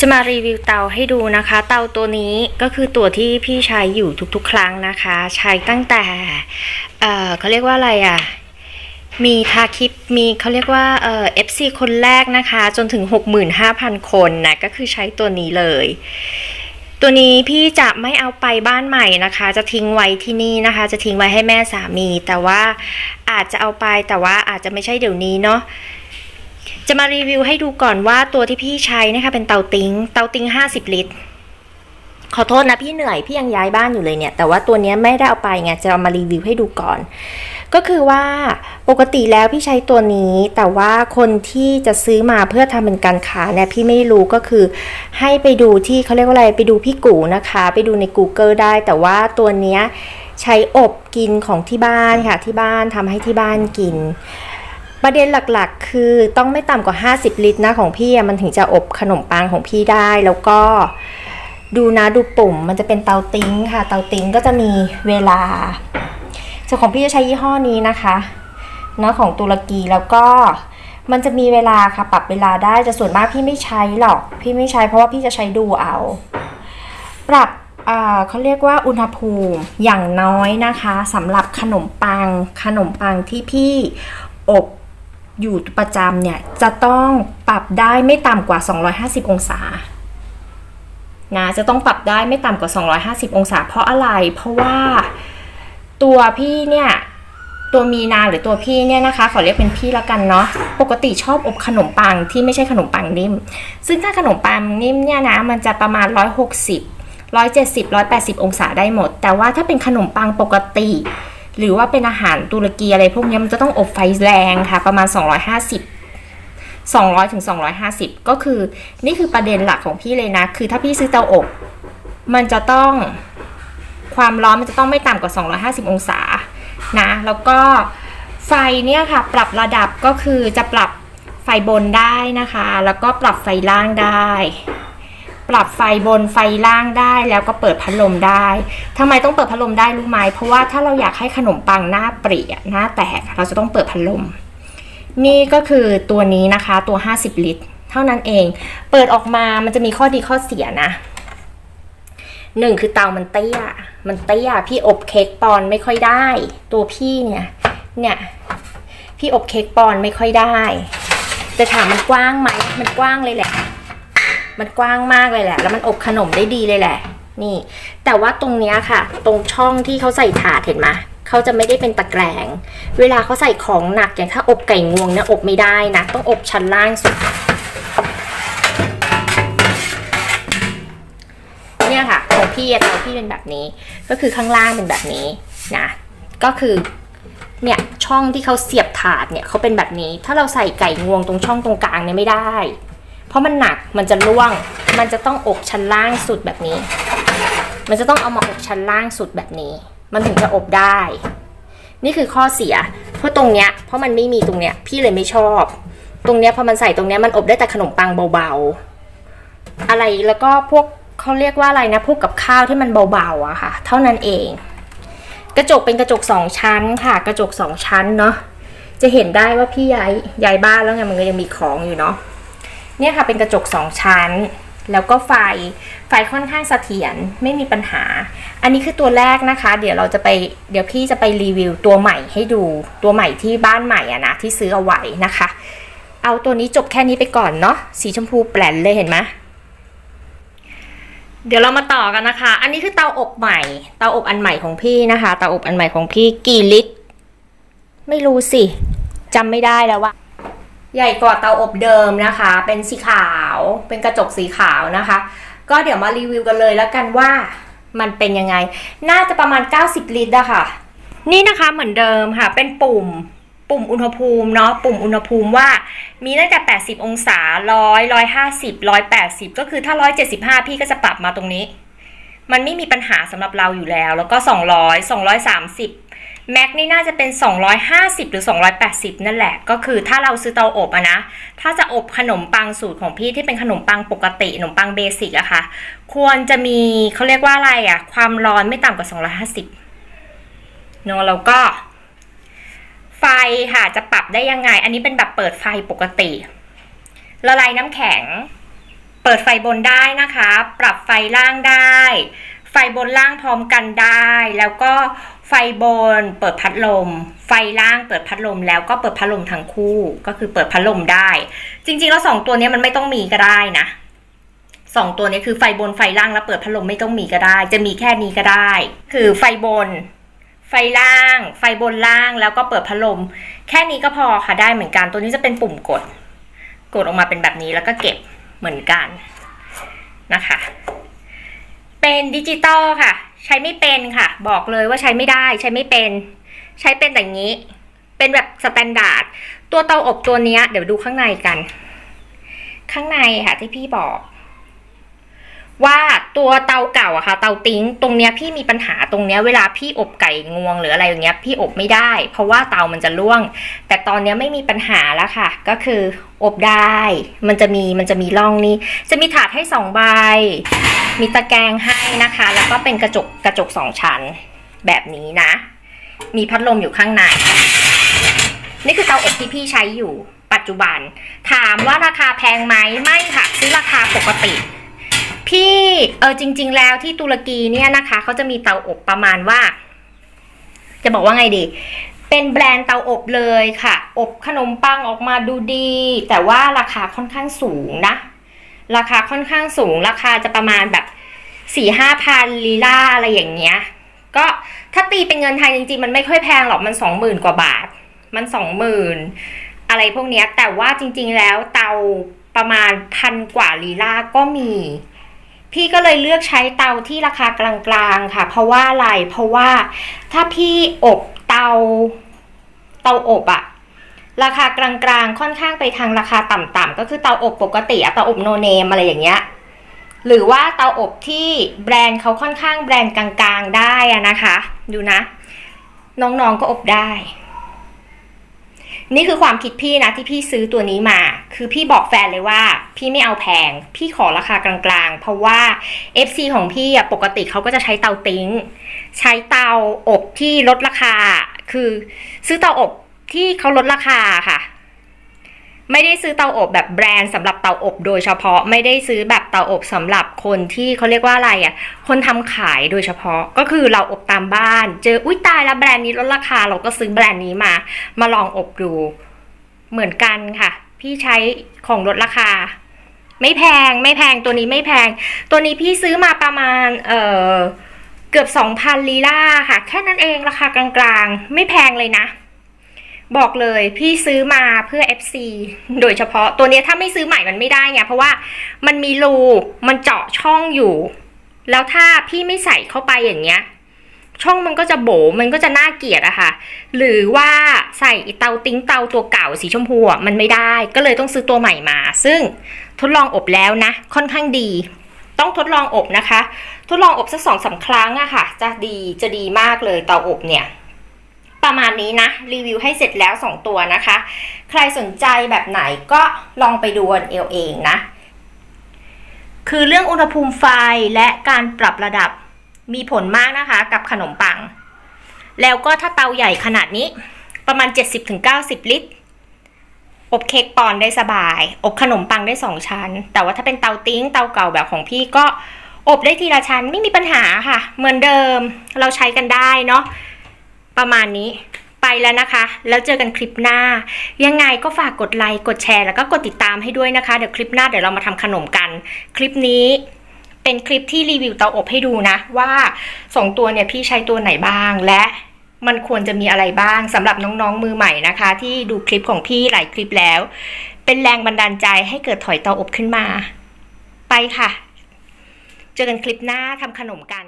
จะมารีวิวเตาให้ดูนะคะ เตาตัวนี้ก็คือตัวที่พี่ใช้อยู่ทุกๆ ครั้งนะคะ ใช้ตั้งแต่เออเขาเรียกว่าอะไรอะ มีทาคลิปมีเขาเรียกว่าเอ่อ FC คนแรกนะคะ จนถึง 65,000 คนนะก็คือใช้ตัวนี้เลย ตัวนี้พี่จะไม่เอาไปบ้านใหม่นะคะ จะทิ้งไว้ที่นี่นะคะ จะทิ้งไว้ให้แม่สามี แต่ว่าอาจจะเอาไปแต่ว่าอาจจะไม่ใช่เดี๋ยวนี้เนาะ จะมารีวิวให้ดูก่อนว่าตัวที่พี่ใช้นะคะ เป็นเตาติงเตาติ้ง50 ลิตร ขอโทษนะพี่เหนื่อยพี่ยังย้ายบ้านอยู่เลยเนี่ย แต่ว่าตัวนี้ไม่ได้เอาไปไงจะเอามารีวิวให้ดูก่อน ก็คือว่าปกติแล้วพี่ใช้ตัวนี้ แต่ว่าคนที่จะซื้อมาเพื่อทำเป็นการค้าเนี่ยพี่ไม่รู้ก็คือ ให้ไปดูที่เขาเรียกว่าอะไรไปดูพี่กูนะคะ ไปดูใน Google ได้ แต่ว่าตัวเนี้ยใช้อบกินของที่บ้านค่ะที่บ้านทำให้ที่บ้านกิน ประเด็นหลักๆ คือต้องไม่ต่ำกว่า 50 ลิตรนะของพี่มันถึงจะอบขนมปังของพี่ได้แล้วก็ดูนะดูปุ่มมันจะเป็นเตาติ้งค่ะ เตาติ้งก็จะมีเวลาส่วนของพี่จะใช้ยี่ห้อนี้นะคะเนาะของตุรกีแล้วก็มันจะมีเวลาค่ะปรับเวลาได้แต่ส่วนมากพี่ไม่ใช้หรอก พี่ไม่ใช้เพราะว่าพี่จะใช้ดูเอา ปรับอ่าเขาเรียกว่าอุณหภูมิอย่างน้อยนะคะสำหรับขนมปังขนมปังที่พี่อบ อยู่ประจำเนี่ยจะต้องปรับได้ไม่ต่ำกว่า 250 องศานะจะต้องปรับได้ไม่ต่ำกว่า 250 องศา เพราะอะไร เพราะว่าตัวพี่เนี่ยตัวมีนาหรือตัวพี่เนี่ยนะคะ ขอเรียกเป็นพี่ละกันเนาะปกติชอบอบขนมปังที่ไม่ใช่ขนมปังนิ่ม ซึ่งถ้าขนมปังนิ่มเนี่ยนะมันจะประมาณ 160 170 180 องศาได้หมด แต่ว่าถ้าเป็นขนมปังปกติ หรือว่าเป็นอาหารตุรกีอะไรพวกนี้มันจะต้องอบไฟแรงค่ะ ประมาณ 250 200ถึง250 ก็คือนี่คือประเด็นหลักของพี่เลยนะ คือถ้าพี่ซื้อเตาอบ มันจะต้องความร้อนมันจะต้องไม่ต่ำกว่า 250 องศานะ แล้วก็ไฟเนี่ยค่ะ ปรับระดับก็คือจะปรับไฟบนได้นะคะ แล้วก็ปรับไฟล่างได้ ปรับไฟบนไฟล่างได้แล้วก็เปิดพัดลมได้ทำไมต้องเปิดพัดลมได้รู้ไหมเพราะว่าถ้าเราอยากให้ขนมปังหน้าเปรี้ยหน้าแตก เราจะต้องเปิดพัดลม นี่ก็คือตัวนี้นะคะตัว 50 ลิตร เท่านั้นเอง เปิดออกมามันจะมีข้อดีข้อเสียนะหนึ่งคือเตามันเตี้ย มันเตี้ย พี่อบเค้กปอนไม่ค่อยได้ ตัวพี่เนี่ย เนี่ย พี่อบเค้กปอนไม่ค่อยได้จะถามมันกว้างไหม มันกว้างเลยแหละ มันกว้างมากเลยแหละ แล้วมันอบขนมได้ดีเลยแหละ นี่ แต่ว่าตรงเนี้ยค่ะ ตรงช่องที่เขาใส่ถาดเห็นไหมเขาจะไม่ได้เป็นตะแกรง เวลาเขาใส่ของหนักอย่างถ้าอบไก่งวงเนี่ยอบไม่ได้นะ ต้องอบชั้นล่างสุด เนี่ยค่ะ ของพี่อะเตาพี่เป็นแบบนี้ ก็คือข้างล่างเป็นแบบนี้นะ ก็คือเนี่ยช่องที่เขาเสียบถาดเนี่ยเขาเป็นแบบนี้ ถ้าเราใส่ไก่งวงตรงช่องตรงกลางเนี่ยไม่ได้ เพราะมันหนักมันจะร่วง มันจะต้องอบชั้นล่างสุดแบบนี้ มันจะต้องเอามาอบชั้นล่างสุดแบบนี้ มันถึงจะอบได้ นี่คือข้อเสีย เพราะตรงเนี้ยเพราะมันไม่มีตรงเนี้ยพี่เลยไม่ชอบ ตรงเนี้ยพอมันใส่ตรงเนี้ยมันอบได้แต่ขนมปังเบาๆ อะไรแล้วก็พวกเขาเรียกว่าอะไรนะพวกกับข้าวที่มันเบาๆอะค่ะ เท่านั้นเอง กระจกเป็นกระจกสองชั้นค่ะ กระจกสองชั้นเนาะจะเห็นได้ว่าพี่ย้ายย้ายบ้านแล้วไงมันก็ยังมีของอยู่เนาะ เนี่ยค่ะเป็นกระจกสองชั้น แล้วก็ไฟ ไฟค่อนข้างเสถียรไม่มีปัญหา อันนี้คือตัวแรกนะคะ เดี๋ยวเราจะไปเดี๋ยวพี่จะไปรีวิวตัวใหม่ให้ดูตัวใหม่ที่บ้านใหม่อะนะที่ซื้อเอาไว้นะคะ เอาตัวนี้จบแค่นี้ไปก่อนเนาะสีชมพูแปลนเลยเห็นไหมเดี๋ยวเรามาต่อกันนะคะ อันนี้คือเตาอบใหม่ เตาอบอันใหม่ของพี่นะคะ เตาอบอันใหม่ของพี่กี่ลิตร ไม่รู้สิจำไม่ได้แล้วว่า ใหญ่กว่าเตาอบเดิมนะคะ เป็นสีขาว เป็นกระจกสีขาวนะคะ ก็เดี๋ยวมารีวิวกันเลยแล้วกันว่ามันเป็นยังไง น่าจะประมาณ 90 ลิตรอะค่ะ นี่นะคะเหมือนเดิมค่ะ เป็นปุ่ม ปุ่มอุณหภูมิเนาะ ปุ่มอุณหภูมิว่า มีตั้งแต่ 80 องศา 100 150 180 ก็คือถ้า 175 พี่ก็จะปรับมาตรงนี้ มันไม่มีปัญหาสำหรับเราอยู่แล้ว แล้วก็ 200 230 แม็กนี่น่าจะเป็น 250 หรือ 280 นั่นแหละ ก็คือถ้าเราซื้อเตาอบอะนะ ถ้าจะอบขนมปังสูตรของพี่ที่เป็นขนมปังปกติ ขนมปังเบสิกอะค่ะ ควรจะมีเขาเรียกว่าอะไรอะความร้อนไม่ต่ำกว่า 250เนอะแล้วก็ ไฟค่ะจะปรับได้ยังไง อันนี้เป็นแบบเปิดไฟปกติ ละลายน้ำแข็ง เปิดไฟบนได้นะคะ ปรับไฟล่างได้ ไฟบนล่างพร้อมกันได้ แล้วก็ไฟบนเปิดพัดลม ไฟล่างเปิดพัดลม แล้วก็เปิดพัดลมทั้งคู่ ก็คือเปิดพัดลมได้ จริงๆแล้วสองตัวนี้มันไม่ต้องมีก็ได้นะสองตัวนี้คือไฟบนไฟล่างแล้วเปิดพัดลมไม่ต้องมีก็ได้ จะมีแค่นี้ก็ได้ คือไฟบน ไฟล่าง ไฟบนล่างแล้วก็เปิดพัดลม แค่นี้ก็พอค่ะได้เหมือนกัน ตัวนี้จะเป็นปุ่มกด กดออกมาเป็นแบบนี้แล้วก็เก็บเหมือนกันนะคะ เป็นดิจิตอลค่ะ ใช้ไม่เป็นค่ะ บอกเลยว่าใช้ไม่ได้ใช้ไม่เป็น ใช้เป็นแต่อย่างนี้ เป็นแบบสแตนดาร์ดตัวเตาอบตัวนี้เดี๋ยวดูข้างในกัน ข้างในค่ะที่พี่บอก ว่าตัวเตาเก่าอะค่ะ เตาติ้งตรงเนี้ยพี่มีปัญหาตรงเนี้ยเวลาพี่อบไก่งวงหรืออะไรอย่างเงี้ยพี่อบไม่ได้ เพราะว่าเตามันจะร่วง แต่ตอนเนี้ยไม่มีปัญหาแล้วค่ะ ก็คืออบได้ มันจะมีมันจะมีร่องนี้ จะมีถาดให้สองใบ มีตะแกรงให้นะคะ แล้วก็เป็นกระจกกระจกสองชั้นแบบนี้นะ มีพัดลมอยู่ข้างใน นี่คือเตาอบที่พี่ใช้อยู่ปัจจุบัน ถามว่าราคาแพงไหมไม่ค่ะซื้อราคาปกติ พี่เออจริง ๆ แล้วที่ตุรกีเนี่ยนะคะเขาจะมีเตาอบประมาณว่า จะบอกว่าไงดี เป็นแบรนด์เตาอบเลยค่ะ อบขนมปังออกมาดูดี แต่ว่าราคาค่อนข้างสูงนะ ราคาค่อนข้างสูง ราคาจะประมาณแบบสี่ห้าพันลีลาอะไรอย่างเงี้ย ก็ถ้าตีเป็นเงินไทยจริงๆ มันไม่ค่อยแพงหรอกมันสองหมื่นกว่าบาท มันสองหมื่นอะไรพวกเนี้ยแต่ว่าจริง ๆ แล้วเตาประมาณพันกว่าลีลาก็มี พี่ก็เลยเลือกใช้เตาที่ราคากลางๆค่ะ เพราะว่าอะไรเพราะว่าถ้าพี่อบเตาเตาอบอะราคากลางๆ ค่อนข้างไปทางราคาต่ำๆก็คือเตาอบปกติอะเตาอบโนเนมอะไรอย่างเงี้ยหรือว่าเตาอบที่แบรนด์เขาค่อนข้างแบรนด์กลางๆ ได้อะนะคะ ดูนะ น้องๆก็อบได้ นี่คือความคิดพี่นะที่พี่ซื้อตัวนี้มา คือพี่บอกแฟนเลยว่า พี่ไม่เอาแพง พี่ขอราคากลางๆ เพราะว่า FC ของพี่อะปกติเขาก็จะใช้เตาติ้ง ใช้เตาอบที่ลดราคา คือซื้อเตาอบที่เขาลดราคาค่ะ ไม่ได้ซื้อเตาอบแบบแบรนด์สำหรับเตาอบโดยเฉพาะไม่ได้ซื้อแบบเตาอบสำหรับคนที่เขาเรียกว่าอะไรอะ คนทำขายโดยเฉพาะก็คือเราอบตามบ้าน เจออุ้ยตายแล้วแบรนด์นี้ลดราคาเราก็ซื้อแบรนด์นี้มา มาลองอบดู เหมือนกันค่ะ พี่ใช้ของลดราคา ไม่แพงไม่แพงตัวนี้ไม่แพง ตัวนี้พี่ซื้อมาประมาณ เออเกือบสองพันลีลาค่ะ แค่นั้นเองราคากลางๆ ไม่แพงเลยนะ บอกเลยพี่ซื้อมาเพื่อ FC โดยเฉพาะตัวนี้ถ้าไม่ซื้อใหม่มันไม่ได้ไงเพราะว่ามันมีรูมันเจาะช่องอยู่ แล้วถ้าพี่ไม่ใส่เข้าไปอย่างเงี้ย ช่องมันก็จะโบมันก็จะน่าเกลียดอะค่ะ หรือว่าใส่เตาติ้งเตาตัวเก่าสีชมพูมันไม่ได้ ก็เลยต้องซื้อตัวใหม่มา ซึ่งทดลองอบแล้วนะ ค่อนข้างดี ต้องทดลองอบนะคะ ทดลองอบสักสองสาครั้งอะค่ะ จะดีจะดีมากเลยเตาอบเนี่ย ประมาณนี้นะ รีวิวให้เสร็จแล้ว 2 ตัวนะคะ ใครสนใจแบบไหนก็ลองไปดูเอเองนะ คือเรื่องอุณหภูมิไฟและการปรับระดับมีผลมากนะคะกับขนมปัง แล้วก็ถ้าเตาใหญ่ขนาดนี้ประมาณ 70-90 ลิตร อบเค้กปอนได้สบาย อบขนมปังได้ 2 ชั้น แต่ว่าถ้าเป็นเตาติ้งเตาเก่าแบบของพี่ก็อบได้ทีละชั้นไม่มีปัญหาค่ะ เหมือนเดิมเราใช้กันได้เนาะ ประมาณนี้ไปแล้วนะคะ แล้วเจอกันคลิปหน้า ยังไงก็ฝากกดไลค์กดแชร์แล้วก็กดติดตามให้ด้วยนะคะ เดี๋ยวคลิปหน้าเดี๋ยวเรามาทำขนมกัน คลิปนี้เป็นคลิปที่รีวิวเตาอบให้ดูนะ ว่าสองตัวเนี่ยพี่ใช้ตัวไหนบ้างและมันควรจะมีอะไรบ้างสำหรับน้องๆมือใหม่นะคะ ที่ดูคลิปของพี่หลายคลิปแล้ว เป็นแรงบันดาลใจให้เกิดถอยเตาอบขึ้นมา ไปค่ะ เจอกันคลิปหน้าทำขนมกัน